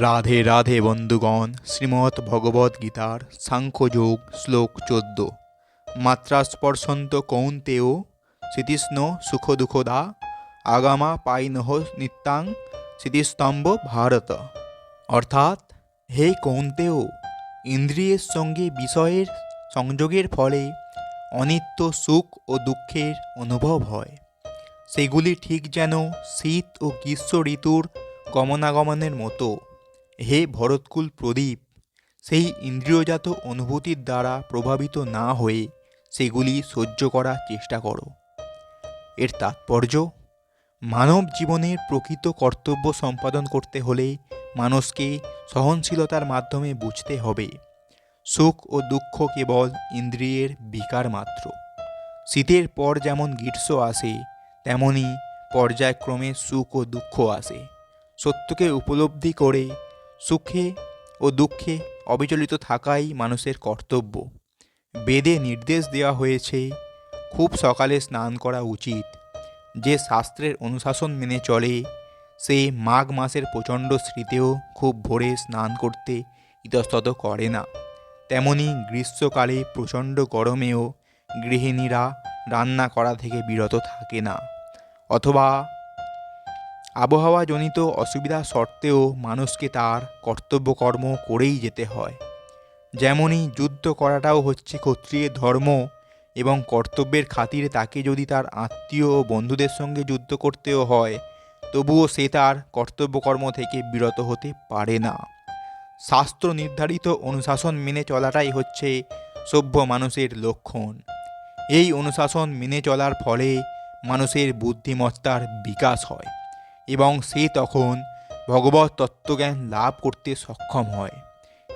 রাধে রাধে বন্ধুগণ, শ্রীমৎ ভগবদ গীতার সাংখ্যযোগ শ্লোক চোদ্দ। মাত্রা স্পর্শন্ত কৌন্তেয় স্মৃতিস্ন সুখ দুঃখদা আগামা পাইনহ নিত্যাং স্মৃতিস্তম্ভ ভারত। অর্থাৎ, হে কৌন্তেয়, ইন্দ্রিয়ের সঙ্গে বিষয়ের সংযোগের ফলে অনিত্য সুখ ও দুঃখের অনুভব হয়। সেগুলি ঠিক যেন শীত ও গ্রীষ্ম ঋতুর গমনাগমনের মতো। হে ভরতকুল প্রদীপ, সেই ইন্দ্রিয়জাত অনুভূতির দ্বারা প্রভাবিত না হয়ে সেগুলি সহ্য করার চেষ্টা করো। এর তাৎপর্য, মানব জীবনের প্রকৃত কর্তব্য সম্পাদন করতে হলে মানুষকে সহনশীলতার মাধ্যমে বুঝতে হবে। সুখ ও দুঃখ কেবল ইন্দ্রিয়ের বিকার মাত্র। শীতের পর যেমন গ্রীষ্ম আসে, তেমনি পর্যায়ক্রমে সুখ ও দুঃখ আসে। সত্যকে উপলব্ধি করে সুখে ও দুঃখে অবিচলিত থাকাই মানুষের কর্তব্য। বেদে নির্দেশ দেওয়া হয়েছে, খুব সকালে স্নান করা উচিত। যে শাস্ত্রের অনুশাসন মেনে চলে, সে মাঘ মাসের প্রচণ্ড শীতেও খুব ভোরে স্নান করতে ইতস্তত করে না। তেমনি গ্রীষ্মকালে প্রচণ্ড গরমেও গৃহিণীরা রান্না করা থেকে বিরত থাকে না। অথবা আবহাওয়াজনিত অসুবিধা সত্ত্বেও মানুষকে তার কর্তব্যকর্ম করেই যেতে হয়। যেমনই যুদ্ধ করাটাও হচ্ছে ক্ষত্রিয়ের ধর্ম এবং কর্তব্যের খাতিরে তাকে যদি তার আত্মীয় ও বন্ধুদের সঙ্গে যুদ্ধ করতেও হয়, তবুও সে তার কর্তব্যকর্ম থেকে বিরত হতে পারে না। শাস্ত্র নির্ধারিত অনুশাসন মেনে চলাটাই হচ্ছে সভ্য মানুষের লক্ষণ। এই অনুশাসন মেনে চলার ফলে মানুষের বুদ্ধিমত্তার বিকাশ হয়। এবং সে তখন ভগবত তত্ত্বজ্ঞান লাভ করতে সক্ষম হয়।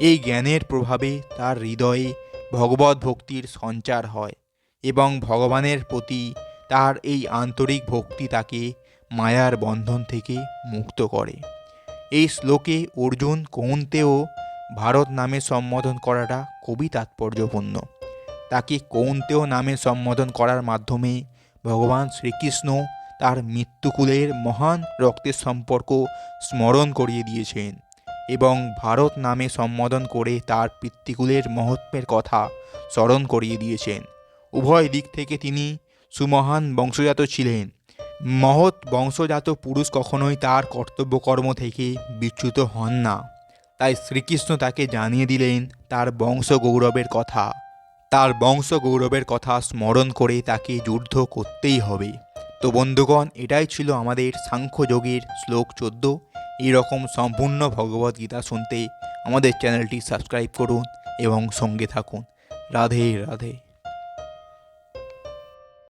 এই জ্ঞানের প্রভাবে তার হৃদয়ে ভগবত ভক্তির সঞ্চার হয় এবং ভগবানের প্রতি তার এই আন্তরিক ভক্তি তাকে মায়ার বন্ধন থেকে মুক্ত করে। এই শ্লোকে অর্জুন কৌন্তেও ভারত নামে সম্বোধন করাটা খুবই তাৎপর্যপূর্ণ। তাকে কৌন্তেয় নামে সম্বোধন করার মাধ্যমে ভগবান শ্রীকৃষ্ণ তার মৃত্যুকুলের মহান রক্তের সম্পর্ক স্মরণ করিয়ে দিয়েছেন এবং ভারত নামে সম্বোধন করে তার পিতৃকুলের মহত্বের কথা স্মরণ করিয়ে দিয়েছেন। উভয় দিক থেকে তিনি সুমহান বংশজাত ছিলেন। মহৎ বংশজাত পুরুষ কখনোই তার কর্তব্যকর্ম থেকে বিচ্যুত হন না। তাই শ্রীকৃষ্ণ তাকে জানিয়ে দিলেন তার বংশ গৌরবের কথা। তার বংশ গৌরবের কথা স্মরণ করে তাকে যুদ্ধ করতেই হবে। তো বন্ধুগণ, এটাই ছিল আমাদের সাংখ্যযোগের শ্লোক চোদ্দ। এইরকম সম্পূর্ণ ভগবদ্গীতা শুনতে আমাদের চ্যানেলটি সাবস্ক্রাইব করুন এবং সঙ্গে থাকুন। রাধে রাধে।